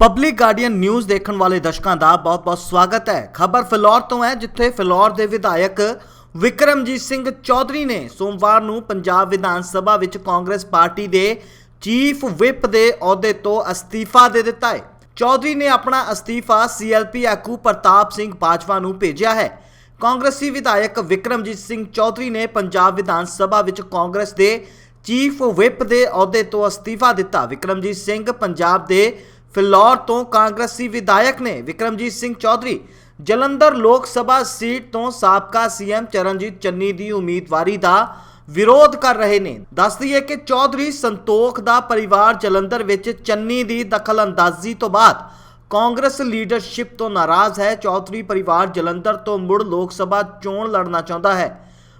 Public guardian news ਦੇਖਣ ਵਾਲੇ ਦਰਸ਼ਕਾਂ ਦਾ ਬਹੁਤ-ਬਹੁਤ ਸਵਾਗਤ ਹੈ। ਖਬਰ ਫਿਲੌਰ ਤੋਂ ਹੈ, ਜਿੱਥੇ ਫਿਲੌਰ ਦੇ ਵਿਧਾਇਕ ਵਿਕਰਮਜੀਤ ਸਿੰਘ ਚੌਧਰੀ ਨੇ ਸੋਮਵਾਰ ਨੂੰ ਪੰਜਾਬ ਵਿਧਾਨ ਸਭਾ ਵਿੱਚ ਕਾਂਗਰਸ ਪਾਰਟੀ ਦੇ ਚੀਫ ਵਿਪ ਦੇ ਅਹੁਦੇ ਤੋਂ ਅਸਤੀਫਾ ਦੇ ਦਿੱਤਾ ਹੈ। ਚੌਧਰੀ ਨੇ ਆਪਣਾ ਅਸਤੀਫਾ ਸੀਐਲਪੀ ਆਗੂ ਪ੍ਰਤਾਪ ਸਿੰਘ ਬਾਜਵਾ ਨੂੰ ਭੇਜਿਆ ਹੈ। ਕਾਂਗਰਸੀ ਵਿਧਾਇਕ ਵਿਕਰਮਜੀਤ ਸਿੰਘ ਚੌਧਰੀ ਨੇ ਪੰਜਾਬ ਵਿਧਾਨ ਸਭਾ ਵਿੱਚ ਕਾਂਗਰਸ ਦੇ ਚੀਫ ਵਿਪ ਦੇ ਅਹੁਦੇ ਤੋਂ ਅਸਤੀਫਾ ਦਿੱਤਾ। ਵਿਕਰਮਜੀਤ ਸਿੰਘ ਪੰਜਾਬ ਦੇ ਫਿਲੌਰ ਤੋਂ ਕਾਂਗਰਸੀ ਵਿਧਾਇਕ ਨੇ ਵਿਕਰਮਜੀਤ ਸਿੰਘ ਚੌਧਰੀ ਜਲੰਧਰ ਲੋਕ ਸਭਾ ਸੀਟ ਤੋਂ ਸਾਬਕਾ ਸੀਐਮ ਚਰਨਜੀਤ ਚੰਨੀ ਦੀ ਉਮੀਦਵਾਰੀ ਦਾ ਵਿਰੋਧ ਕਰ ਰਹੇ ਨੇ। ਦੱਸਦੀ ਹੈ ਕਿ ਚੌਧਰੀ ਸੰਤੋਖ ਦਾ ਪਰਿਵਾਰ ਜਲੰਧਰ ਵਿੱਚ ਚੰਨੀ ਦੀ ਦਖਲਅੰਦਾਜ਼ੀ ਤੋਂ ਬਾਅਦ ਕਾਂਗਰਸ ਲੀਡਰਸ਼ਿਪ ਤੋਂ ਨਾਰਾਜ਼ ਹੈ। ਚੌਧਰੀ ਪਰਿਵਾਰ ਜਲੰਧਰ ਤੋਂ ਮੁੜ ਲੋਕ ਸਭਾ ਚੋਣ ਲੜਨਾ ਚਾਹੁੰਦਾ ਹੈ।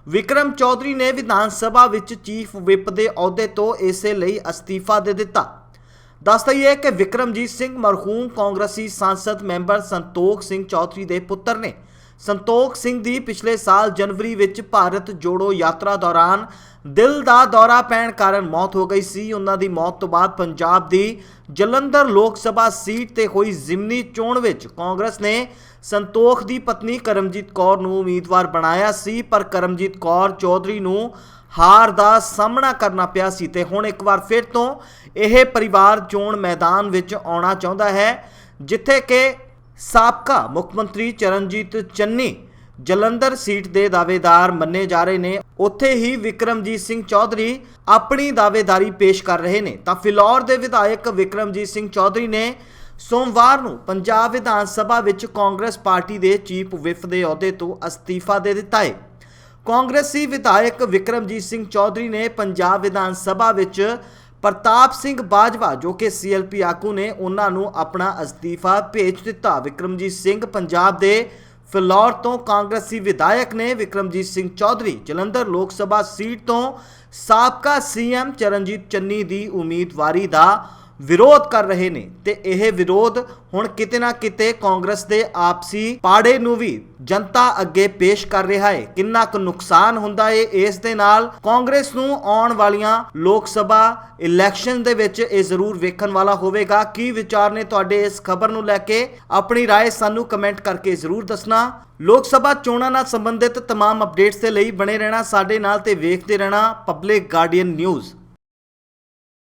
ਵਿਕਰਮ ਚੌਧਰੀ ਨੇ ਵਿਧਾਨ ਸਭਾ ਵਿੱਚ ਚੀਫ ਵਿਪ ਦੇ ਅਹੁਦੇ ਤੋਂ ਇਸੇ ਲਈ ਅਸਤੀਫਾ ਦੇ ਦਿੱਤਾ। ਦੱਸ ਦਈਏ ਕਿ ਵਿਕਰਮਜੀਤ ਸਿੰਘ ਮਰਹੂਮ ਕਾਂਗਰਸੀ ਸੰਸਦ ਮੈਂਬਰ ਸੰਤੋਖ ਸਿੰਘ ਚੌਧਰੀ ਦੇ ਪੁੱਤਰ ਨੇ ਸੰਤੋਖ ਸਿੰਘ ਦੀ ਪਿਛਲੇ ਸਾਲ ਜਨਵਰੀ ਵਿੱਚ ਭਾਰਤ ਜੋੜੋ ਯਾਤਰਾ ਦੌਰਾਨ ਦਿਲ ਦਾ ਦੌਰਾ ਪੈਣ ਕਾਰਨ ਮੌਤ ਹੋ ਗਈ ਸੀ। ਉਹਨਾਂ ਦੀ ਮੌਤ ਤੋਂ ਬਾਅਦ ਪੰਜਾਬ ਦੀ ਜਲੰਧਰ ਲੋਕ ਸਭਾ ਸੀਟ ਤੇ ਹੋਈ ਜ਼ਿਮਨੀ ਚੋਣ ਵਿੱਚ ਕਾਂਗਰਸ ਨੇ ਸੰਤੋਖ ਦੀ ਪਤਨੀ ਕਰਮਜੀਤ ਕੌਰ ਨੂੰ ਉਮੀਦਵਾਰ ਬਣਾਇਆ ਸੀ, ਪਰ ਕਰਮਜੀਤ ਕੌਰ ਚੌਧਰੀ ਨੂੰ ਹਾਰ ਦਾ ਸਾਹਮਣਾ ਕਰਨਾ ਪਿਆ ਸੀ ਤੇ ਹੁਣ ਇੱਕ ਵਾਰ ਫਿਰ ਤੋਂ ਇਹ ਪਰਿਵਾਰ ਚੋਣ ਮੈਦਾਨ ਵਿੱਚ ਆਉਣਾ ਚਾਹੁੰਦਾ ਹੈ, ਜਿੱਥੇ ਕਿ ਸਾਬਕਾ ਮੁੱਖ ਮੰਤਰੀ ਚਰਨਜੀਤ ਚੰਨੀ ਜਲੰਧਰ ਸੀਟ ਦੇ ਦਾਅਵੇਦਾਰ ਮੰਨੇ ਜਾ ਰਹੇ ਨੇ। ਉੱਥੇ ਹੀ ਵਿਕਰਮਜੀਤ ਸਿੰਘ ਚੌਧਰੀ ਆਪਣੀ ਦਾਅਵੇਦਾਰੀ ਪੇਸ਼ ਕਰ ਰਹੇ ਨੇ। ਤਾਂ ਫਿਲੌਰ ਦੇ ਵਿਧਾਇਕ ਵਿਕਰਮਜੀਤ ਸਿੰਘ ਚੌਧਰੀ ਨੇ ਸੋਮਵਾਰ ਨੂੰ ਪੰਜਾਬ ਵਿਧਾਨ ਸਭਾ ਵਿੱਚ ਕਾਂਗਰਸ ਪਾਰਟੀ ਦੇ ਚੀਫ ਵਿਪ ਦੇ ਅਹੁਦੇ ਤੋਂ ਅਸਤੀਫਾ ਦੇ ਦਿੱਤਾ ਹੈ ਕਾਂਗਰਸੀ ਵਿਧਾਇਕ ਵਿਕਰਮਜੀਤ ਸਿੰਘ ਚੌਧਰੀ ਨੇ ਪੰਜਾਬ ਵਿਧਾਨ ਸਭਾ ਵਿੱਚ ਪ੍ਰਤਾਪ ਸਿੰਘ ਬਾਜਵਾ, ਜੋ ਕਿ ਸੀਐਲਪੀ ਆਗੂ ਨੇ, ਉਹਨਾਂ ਨੂੰ ਆਪਣਾ ਅਸਤੀਫਾ ਭੇਜ ਦਿੱਤਾ। ਵਿਕਰਮਜੀਤ ਸਿੰਘ ਪੰਜਾਬ ਦੇ ਫਿਲੌਰ ਤੋਂ ਕਾਂਗਰਸੀ ਵਿਧਾਇਕ ਨੇ ਵਿਕਰਮਜੀਤ ਸਿੰਘ ਚੌਧਰੀ, ਜਲੰਧਰ ਲੋਕ ਸਭਾ ਸੀਟ ਤੋਂ ਸਾਬਕਾ ਸੀਐਮ ਚਰਨਜੀਤ ਚੰਨੀ ਦੀ ਉਮੀਦਵਾਰੀ ਦਾ ਵਿਰੋਧ ਕਰ ਰਹੇ ਨੇ ਤੇ ਇਹ ਵਿਰੋਧ ਹੁਣ ਕਿਤੇ ਨਾ ਕਿਤੇ ਕਾਂਗਰਸ ਦੇ ਆਪਸੀ ਪਾੜੇ ਨੂੰ ਵੀ ਜਨਤਾ ਅੱਗੇ ਪੇਸ਼ ਕਰ ਰਿਹਾ ਹੈ ਕਿੰਨਾ ਕੁ ਨੁਕਸਾਨ ਹੁੰਦਾ ਹੈ ਇਸ ਦੇ ਨਾਲ ਕਾਂਗਰਸ ਨੂੰ ਆਉਣ ਵਾਲੀਆਂ ਲੋਕ ਸਭਾ ਇਲੈਕਸ਼ਨ ਦੇ ਵਿੱਚ ਇਹ ਜ਼ਰੂਰ ਵੇਖਣ ਵਾਲਾ ਹੋਵੇਗਾ ਕੀ ਵਿਚਾਰ ਨੇ ਤੁਹਾਡੇ ਇਸ ਖਬਰ ਨੂੰ ਲੈ ਕੇ ਆਪਣੀ رائے ਸਾਨੂੰ ਕਮੈਂਟ ਕਰਕੇ ਜ਼ਰੂਰ ਦੱਸਣਾ ਲੋਕ ਸਭਾ ਚੋਣਾਂ ਨਾਲ ਸੰਬੰਧਿਤ तमाम ਅਪਡੇਟਸ ਦੇ ਲਈ ਬਣੇ ਰਹਿਣਾ ਸਾਡੇ ਨਾਲ ਤੇ ਵੇਖਦੇ ਰਹਿਣਾ ਪਬਲਿਕ ਗਾਰਡੀਅਨ ਨਿਊਜ਼